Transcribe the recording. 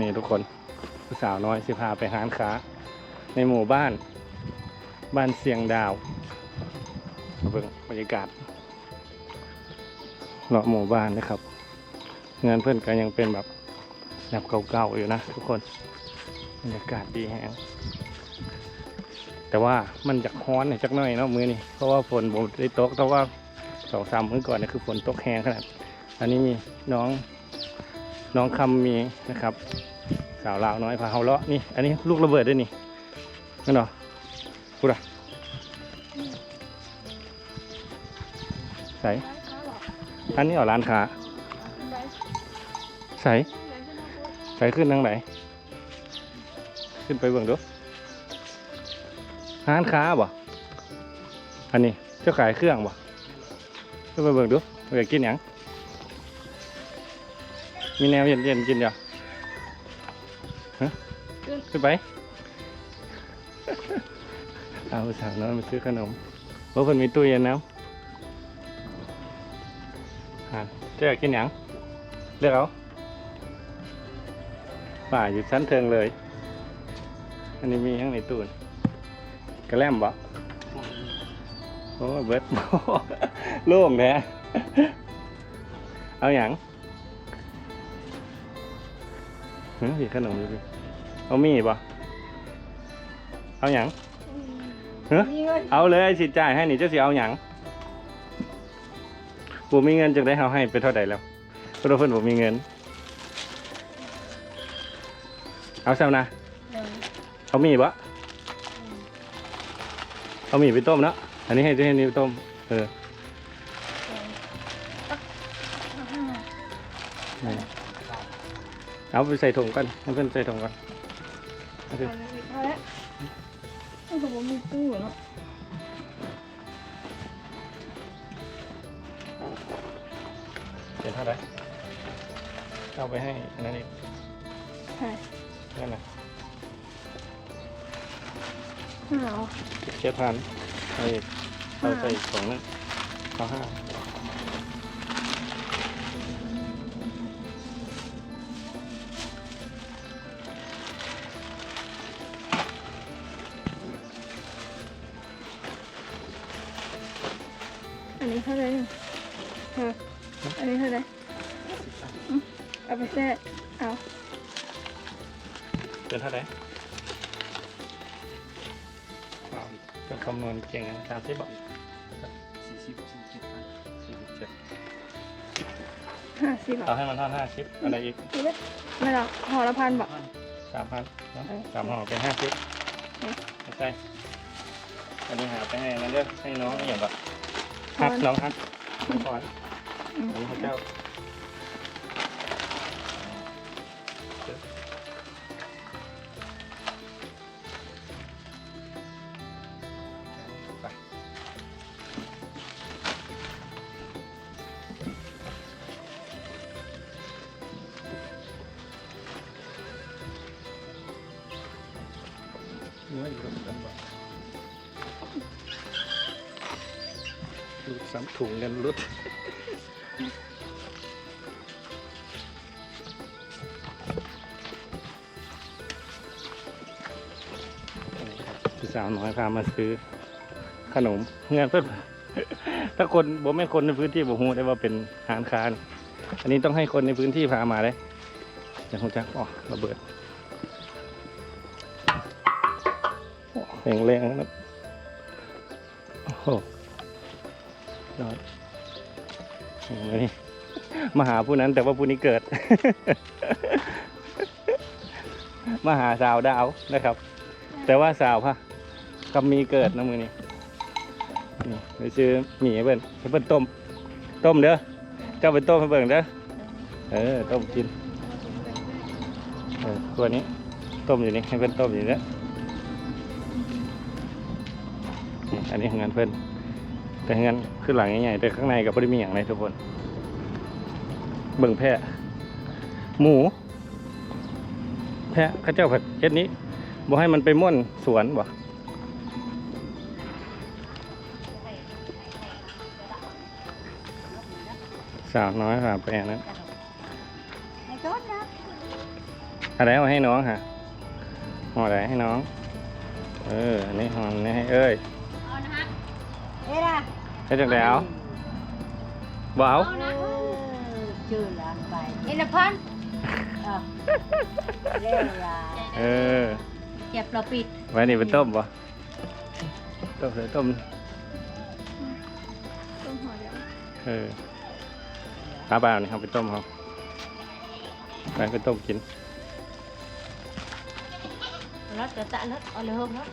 นี่ทุกคนผู้สาวน้อยสิพาไปหานค้า ในหมู่บ้าน บ้านเสียงดาวมาเบิ่งบรรยากาศเลาะหมู่บ้านนะครับงานเพื่อนก็ยังเป็นแบบแบบเก่าๆอยู่นะทุกคนบรรยากาศดีแฮงแต่ว่ามันจะฮ้อนน่อยจักหน่อยเนาะมือนี่เพราะว่าฝนผมได้ตกแต่ว่าสองสามมื้อก่อนนี่คือฝนตกแห้งขนาดอันนี้มีน้อง น้องคำมีนะครับ สาวลาวน้อยพาเฮาเลาะนี่ อันนี้ลูกระเบิดด้วยนี่นั่นเหรอพูดอะใส่อันนี้เหรอร้านค้าใส่ใส่ขึ้นทางไหนขึ้นไปเบิ่งดูร้านค้าบ่อันนี้เจ้าขายเครื่องบ่ขึ้นไปเบิ่งดูอยากกินยัง มีแนวเย็นๆกินอยู่ขึ้นไปเอาสาวน้อยมาซื้อขนมเพราะคนมีตู้เย็นแล้วอะเจ๊อยากกินหยังเลือกเอาป่าอยู่ชั้นเทิงเลย อันนี้มีทั้งในตู้กระแลมบ่โอ้เบิดโล่งแท้เอาหยัง เฮ้ยขนมดูดิเอามีบ่เอาหยังฮะมีเงินเอาเลยสิจ่ายให้นี่เจ้าสิเอาหยังผมมีเงินจึงได้เอาให้ไปเท่าใดแล้วเพราะว่าเพิ่นผมมีเงิน เอาเซานะเอามีบ่เอามีไปต้มเนาะอันนี้ให้ให้นี่ต้มเออนี่ เอาไปใส่ถุงกันให้เพิ่อนใส่ถุงกันเอาสิพอแล้วโอ้โหมีตู้เนาะเขียนเท่าไหร่เอาไปให้อันนั้นอีกใช่นั่นน่ะห้าเอาเจ็ดพันเอาอีกเอาใส่อีกสองนึงเอาห้า อันนี้เท่าไหร่เนี่ยเอออันนี้เท่าไหร่อืมเอาไปแช่เอาเป็นเท่าไหร่เอาก็คำนวณเก่งตามที่บอกสี่สิบสี่สิบพันสี่สิบเจ็ดห้าสิบเอาอะให้มันเท่าห้าสิบอะไรอีกนี่เลยไม่หรอกห่อละพันบอกสามพันเนอะเออสามห่อเป็นห้าสิบเออไม่ใช่อันนี้หาไปให้นั่นเด้อให้น้องนี่อย่างแบบ ฮักน้องฮักน้องก่อนอืมอันนี้พระเจ้าไปเนื้ออยู่กับกันบ่ รุดซ้ำถุงกันรุดพี่สาวน้อยพามาซื้อขนมเงินเพื่อนถ้าคนบ่ไม่คนในพื้นที่บ่ฮู้ได้ว่าเป็นร้านค้านี่อันนี้ต้องให้คนในพื้นที่พามาเลยจังฮู้จักอ๋อระเบิดแรงแรงนะโอ้ ยอดเห็นไหมาหาผู้นั้นแต่ว่าผู้นี้เกิด มาหาสาวดาวนะครับ แต่ว่าสาวพะกับมีเกิดนะมือนี่นี่ไปซื้อหมี่ให้เบิ่นให้เบิ่นต้ม ต้มเด้อเจ้าไปต้มให้เบิ่งเด้อเออต้มกินเออตัวนี้ต้มอยู่นี่ให้เพิ่นต้มอยู่เด้อนี่อันนี้ของงานเพิ่น แต่งานขึ้นหลังใหญ่ๆแต่ข้างในก็ไม่ได้มีอย่างไรทุกคน เบิ่งแพะ หมู แพะข้าเจ้าผัดเฮ็ดนี้บ่ให้มันไปม่วนสวนบ่สาวน้อยค่ะไปอันนั้นในต้นนะอะไรเอาให้น้องฮะห่ออะไรให้น้อง เออ อันนี้ห่ออันนี้ให้เอ้ย ให้จังไดเอาบ่เอาเอานะเออชื่อหลานไปเอ็นพันเออเล่ลาเออเจ็บเราปิดไว้นี่เป็นต้มบ่ต้มเลยต้มต้องห่อเดียวเออปลาเปล่านี่ครับไปต้มเขาไปไปต้มกินรถจะตะรถเอาเลยเฮ้ย